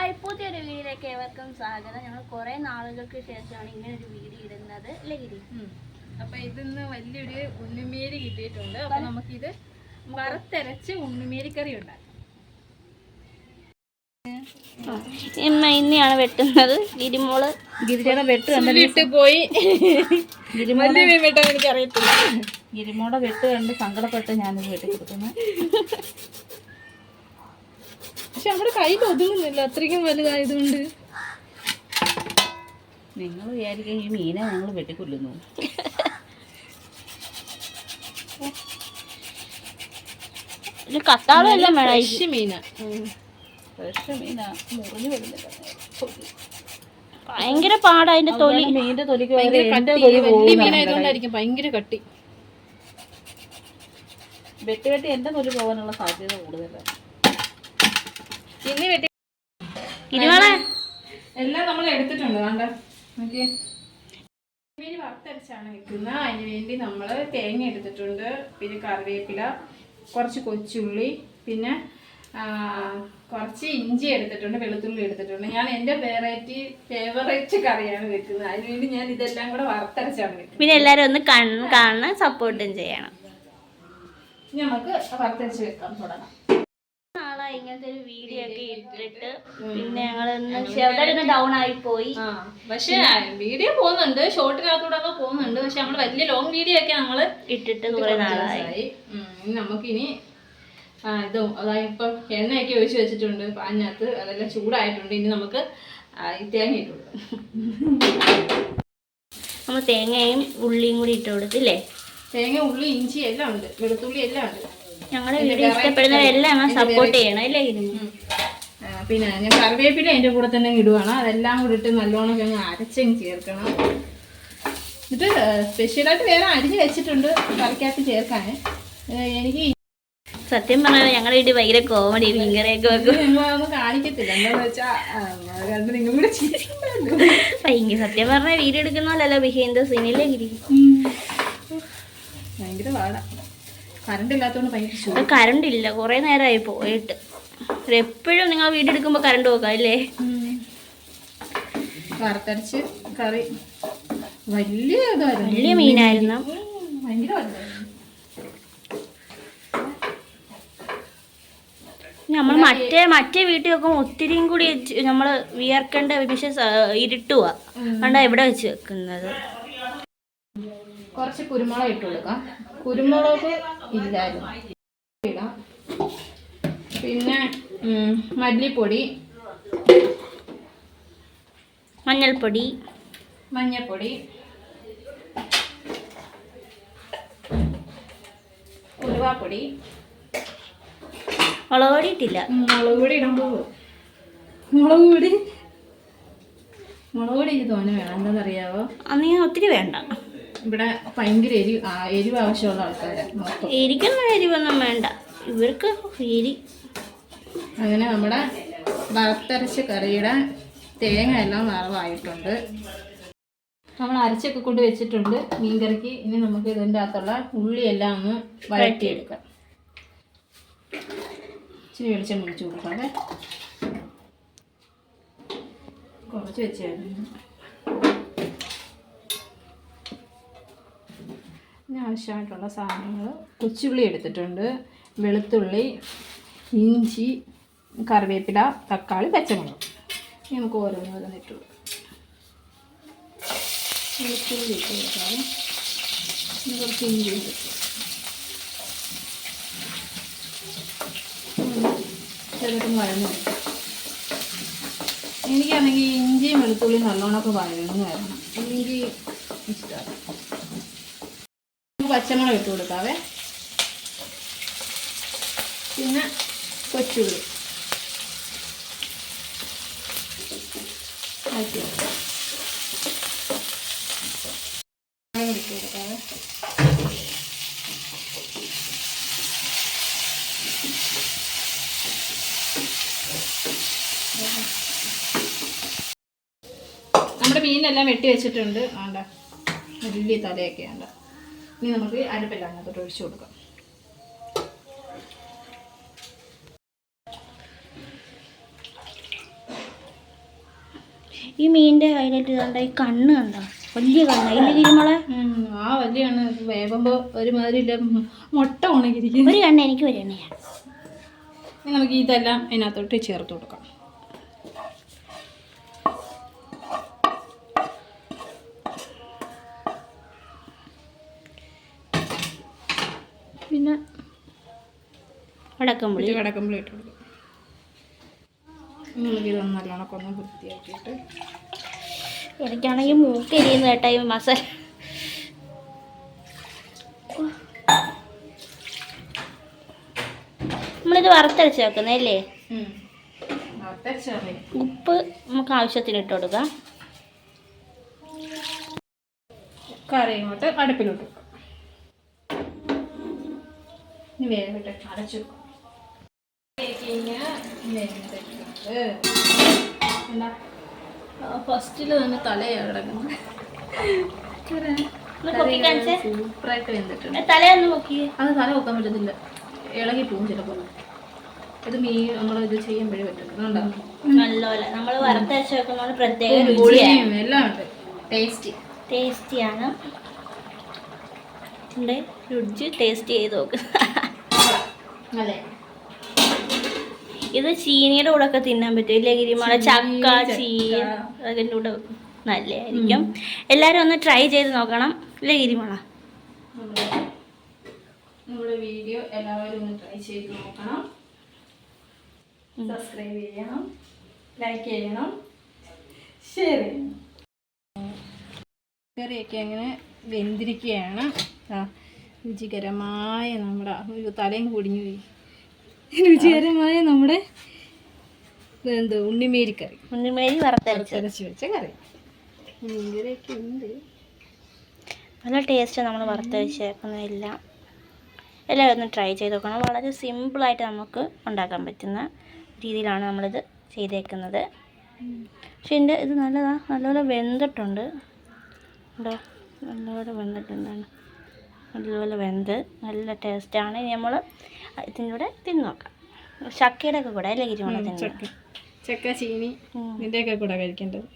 Hi പുതിയൊരു വീഡിയോയിലേക്ക് ഏവർക്കും സ്വാഗതം. ഞങ്ങൾ കുറേ നാളുകൾക്ക് ശേഷമാണ് ഇങ്ങനെ ഒരു വീഡിയോ ഇടുന്നത്. അല്ലേ ഗിരി? അപ്പൊ ഇതിന്ന് വലിയൊരു ഉണ്ണിമേരി കിട്ടിയിട്ടുണ്ട്. അപ്പൊ നമുക്കിത് വറുത്തരച്ച് ഉണ്ണിമേരി കറി ഉണ്ടാക്കാം ഇമ്മ ഇന്നെയാണ് വെട്ടുന്നത്. ഗിരിമോൾ ഗിരിജയുടെ വെട്ട് കണ്ട് വിട്ട് പോയി. മീൻ വെട്ടാൻ എനിക്ക് അറിയത്തില്ല ഗിരിമോടെ വെട്ട് കണ്ട് സങ്കടപ്പെട്ട് ഞാനിത് വെട്ടി കൊടുക്കുന്നത് പക്ഷെ നമ്മുടെ കയ്യിൽ ഒതുങ്ങുന്നില്ല അത്രയ്ക്കും വലുതായതുകൊണ്ട്. നിങ്ങൾ വിചാരിക്കും ഈ മീനെ ഞങ്ങൾ വെട്ടിക്കൊല്ലുന്നു. ഒരു കത്താളം എല്ലാം വേണം ഫ്രഷ് മീന. ഫ്രഷ് മീന. മുറിഞ്ഞു വരുന്നില്ല. ഭയങ്കര പാടാ അതിന്റെ തൊലി. മീനിന്റെ തൊലിക്ക് ഭയങ്കര പകരം കട്ടി. വലിയ മീനായതുകൊണ്ടായിരിക്കും ഭയങ്കര കട്ടി. വെട്ടി വെട്ടി എന്റെ തൊലി പോകാനുള്ള സാധ്യത കൂടുതലാണ്. ഇനി വെട്ടി ഗിരിമോളെ എല്ലാം നമ്മൾ എടുത്തിട്ടുണ്ട് കണ്ട നോക്കിയേ. മീൻ വറുത്തരച്ചാണ് വെക്കുന്നത്. അതിന് വേണ്ടി നമ്മൾ തേങ്ങ എടുത്തിട്ടുണ്ട്. പിന്നെ കറിവേപ്പില കുറച്ച് കൊച്ചുള്ളി പിന്നെ കുറച്ച് ഇഞ്ചി എടുത്തിട്ടുണ്ട് വെളുത്തുള്ളി എടുത്തിട്ടുണ്ട്. ഞാൻ എന്റെ വെറൈറ്റി ഫേവറേറ്റ് കറിയാണ് വെക്കുന്നത്. അതിന് വേണ്ടി ഞാൻ ഇതെല്ലാം കൂടെ വറുത്തരച്ചാണ് വെക്കുന്നത്. പിന്നെ എല്ലാരും ഒന്ന് കണ്ണ് കാണണം സപ്പോർട്ടും ചെയ്യണം. നമുക്ക് വറുത്തരച്ച് വെക്കാൻ തുടങ്ങാം. ഇങ്ങനത്തെ ഒരു വീഡിയോ ഒക്കെ ഇട്ടിട്ട് പിന്നെ ഞങ്ങൾ ഇന്ന് ഡൗൺ ആയി പോയി. പക്ഷെ വീഡിയോ പോകുന്നുണ്ട് ഷോർട്ടിനകത്തൂടെ ഒക്കെ പോകുന്നുണ്ട് പക്ഷെ നമ്മൾ വലിയ ലോങ് വീഡിയോ ഒക്കെ നമ്മൾ ഇട്ടിട്ട് കുറെ നാളായി. നമുക്കിനി ആ ഇതും അതായത് ഇപ്പം എണ്ണയൊക്കെ ഒഴിച്ചു വെച്ചിട്ടുണ്ട് അതിനകത്ത് അതെല്ലാം ചൂടായിട്ടുണ്ട് ഇനി നമുക്ക് തേങ്ങ ഇട്ട് നമ്മൾ തേങ്ങയും ഉള്ളിയും കൂടി ഇട്ട് കൊടുത്തില്ലേ? തേങ്ങ ഉള്ളി ഇഞ്ചി എല്ലാം ഉണ്ട് വെളുത്തുള്ളി എല്ലാം ഉണ്ട്. ഞങ്ങളുടെ വീഡിയോ ഇഷ്ടപ്പെടുന്നവരെല്ലാം ഞങ്ങൾ സപ്പോർട്ട് ചെയ്യണം അല്ലേ പിന്നെ ഞാൻ കറിവേപ്പില അതിന്റെ കൂടെ തന്നെ ഇടുവാണ്. അതെല്ലാം കൂടി ഇട്ട് നല്ലോണം ഞങ്ങൾ അരച്ചങ്ങ് ചേർക്കണം. ഇത് സ്പെഷ്യലായിട്ട് വേറെ അരിഞ്ഞ് വെച്ചിട്ടുണ്ട് കറിക്കകത്ത് ചേർക്കാൻ എനിക്ക് സത്യം പറഞ്ഞാൽ ഞങ്ങളുടെ വീട്ടിൽ ഭയങ്കര കോമഡി മീൻകറിയൊക്കെ വെക്കും. നിങ്ങളൊന്നും കാണിക്കത്തില്ല. എന്താണെന്ന് വെച്ചാ നിങ്ങൾ കൂടെ ഭയങ്കര സത്യം പറഞ്ഞാൽ വീഡിയോ എടുക്കുന്ന പോലല്ലോ ബിഹൈൻഡ് ദ സീനില്ലേ ഗിരി ഭയങ്കര പാടാ. കറണ്ട് ഇല്ലാത്തതുകൊണ്ട് ഭയങ്കര കറണ്ട് ഇല്ല കുറേ നേരമായി പോയിട്ട്. എപ്പോഴും നിങ്ങൾ വീഡിയോ എടുക്കുമ്പോൾ കറണ്ട് പോക്കാം അല്ലേ? വറുത്തരച്ച് കറി. വലിയ ഇതായിരുന്നു. വലിയ മീനായിരുന്നു. ഭയങ്കര നമ്മൾ മറ്റേ മറ്റേ വീട്ടിൽ വെക്കുമ്പോൾ ഒത്തിരിയും കൂടി നമ്മൾ വിയർക്കേണ്ട വിഷയം ഇരുട്ടുക കണ്ട എവിടെ വെച്ച് വെക്കുന്നത്? കുറച്ച് കുരുമുളക് ഇട്ട് കൊടുക്കാം. കുരുമുളക് ഇല്ലായിരുന്നു. ഇടാം. പിന്നെ മല്ലിപ്പൊടി. മഞ്ഞൾപ്പൊടി. മഞ്ഞൾപ്പൊടി. ഉലുവാപ്പൊടി. മുളക് പൊടി ഇട്ടില്ല. മുളക് പൊടി ഇടാൻ പോകും. മുളക് പൊടി. മുളക് പൊടി എനിക്ക് തോന്നെ വേണം എന്താണെന്നറിയാവോ അന്ന് ഒത്തിരി വേണ്ട. ഇവിടെ ഭയങ്കര എരി എരിവ് ആവശ്യമുള്ള ആൾക്കാരാണ് എരിക്കുന്ന എരിവൊന്നും വേണ്ട. ഇവർക്ക് എരി. അങ്ങനെ നമ്മുടെ വറുത്തരച്ച കറിയുടെ തേങ്ങ എല്ലാം വറവായിട്ടുണ്ട്. നമ്മൾ അരച്ചൊക്കെ കൊണ്ട് വെച്ചിട്ടുണ്ട്. മീൻകറിക്ക് ഇനി നമുക്ക് ഇതിന്റെ അകത്തുള്ള ഉള്ളിയെല്ലാം ഒന്ന് വഴറ്റിയെടുക്കാം. ഇച്ചിരി വെളിച്ചം വിളിച്ചു കൊടുക്കാം അതെ കുറച്ച് വെച്ചായിരുന്നു ആവശ്യമായിട്ടുള്ള സാധനങ്ങൾ കൊച്ചുള്ളി എടുത്തിട്ടുണ്ട്. വെളുത്തുള്ളി ഇഞ്ചി കറിവേപ്പില തക്കാളി പച്ചമുളക്. ഇനി നമുക്ക് ഓരോന്ന് കൊടുക്കാം. വെളുത്തുള്ളി കുറച്ച് ഇഞ്ചി ഇട്ട് ചെറുതും എനിക്കാണെങ്കിൽ ഇഞ്ചിയും വെളുത്തുള്ളിയും നല്ലോണമൊക്കെ വഴങ്ങുമായിരുന്നു ഇഞ്ചി പച്ചമുളക് ഇട്ട് കൊടുക്കാവേ. പിന്നെ കൊച്ചുള്ളി. ഇട്ട് കൊടുക്കാവേ. നമ്മുടെ മീനെല്ലാം വെട്ടി വെച്ചിട്ടുണ്ട്. ആണ്ട വലിയ തലയൊക്കെ ഉണ്ട് ഇനി നമുക്ക് അരപ്പെല്ലാം അങ്ങോട്ട് ഒഴിച്ചു കൊടുക്കാം. ഈ മീനിന്റെ ഹൈലൈറ്റ് ഇതാണ്ട് ഈ കണ്ണ് കണ്ടോ? വലിയ കണ്ണ്. ഇല്ല ഗിരിമോളെ ആ ആ വലിയാണ് വേവുമ്പോ ഒരുമാതിരി ഇല്ല മുട്ട ഉണക്കിരിക്കുന്നു ഒരു കണ്ണ് എനിക്ക് ഒരു നമുക്ക് ഇതെല്ലാം അതിനകത്തോട്ട് ചേർത്ത് കൊടുക്കാം. പിന്നെ അടക്കമ്പുളി ഇത് കിടക്കുമ്പോൾ ഇട്ട് കൊടുക്കും. നമുക്കിത് നല്ലോണം ഒന്ന് വൃത്തിയാക്കിയിട്ട്. എനിക്കാണെങ്കിൽ മൂക്കരിയുന്ന കേട്ടാ ഈ മസാല. നമ്മളിത് വറുത്തരച്ച് വെക്കുന്നേ അല്ലേ? ഉപ്പ് നമുക്ക് ആവശ്യത്തിന് ഇട്ട് കൊടുക്കാം. കറി ഇങ്ങോട്ട് അടുപ്പിലോട്ട് ഇനി വേവിട്ട് അടച്ചു വെക്കാം ഫസ്റ്റിൽ തന്നെ തലയാണ് കിടക്കുന്നത്. സൂപ്പറായിട്ട് വെന്തിട്ടുണ്ട്. അത് തല വെക്കാൻ പറ്റത്തില്ല. ഇളകി പോകും ചിലപ്പോൾ. ഇത് മീൻ നമ്മൾ ഇത് ചെയ്യുമ്പോഴേ പറ്റുന്നുണ്ടോ നല്ലപോലെ. നമ്മൾ വറുത്തരച്ച് വെക്കുന്നതുകൊണ്ട് പ്രത്യേക രുചിയാണ് എല്ലാം ഉണ്ട്. ടേസ്റ്റി. ടേസ്റ്റിയാണ്. രുചി ടേസ്റ്റ് ചെയ്ത് നോക്ക്. അതെ. ഇത് ചീനിയുടെ കൂടെ ഒക്കെ തിന്നാൻ പറ്റും. ഇല്ലേ ഗിരിമാള? ചക്ക ചീന അതിന്റെ കൂടെ നല്ലതായിരിക്കും. എല്ലാവരും ഒന്ന് ട്രൈ ചെയ്ത് നോക്കണം. ഇല്ലേ ഗിരിമാള? നമ്മുടെ വീഡിയോ എല്ലാവരും ഒന്ന് ട്രൈ ചെയ്ത് നോക്കണം. സബ്സ്ക്രൈബ് ചെയ്യണം. ലൈക്ക് ചെയ്യണം. ഷെയർ ചെയ്യണം. കറിയൊക്കെ അങ്ങനെ വെന്തിരിക്കുകയാണ്. ആ രുചികരമായ നമ്മുടെ തലയും കുടിഞ്ഞു പോയി. രുചികരമായ നമ്മുടെ എന്തോ ഉണ്ണിമേരിക്കറി. ഉണ്ണിമേരി വറുത്തരച്ച് വെച്ച കറി. മീൻകറിയൊക്കെ ഉണ്ട്. നല്ല ടേസ്റ്റ് നമ്മൾ വറുത്തരച്ച് എല്ലാം എല്ലാവരും ഒന്ന് ട്രൈ ചെയ്ത് നോക്കണം. വളരെ സിമ്പിളായിട്ട് നമുക്ക് ഉണ്ടാക്കാൻ പറ്റുന്ന രീതിയിലാണ് നമ്മളിത് ചെയ്തേക്കുന്നത്. പക്ഷെ എന്റെ ഇത് നല്ലതാണ് നല്ലപോലെ വെന്തിട്ടുണ്ട്. ഉണ്ടോ? നല്ലപോലെ വെന്തിട്ടുണ്ടാണ് നല്ലപോലെ വെന്ത് നല്ല ടേസ്റ്റാണ് ഇനി നമ്മൾ ഇതിന്റെ കൂടെ തിന്ന് നോക്കാം ചക്കയുടെ ഒക്കെ കൂടെ അല്ലേ ഗിരിമണ തിന്നു ചക്ക. ചക്ക ചീനി ഇതിന്റെയൊക്കെ കൂടെ കഴിക്കേണ്ടത്.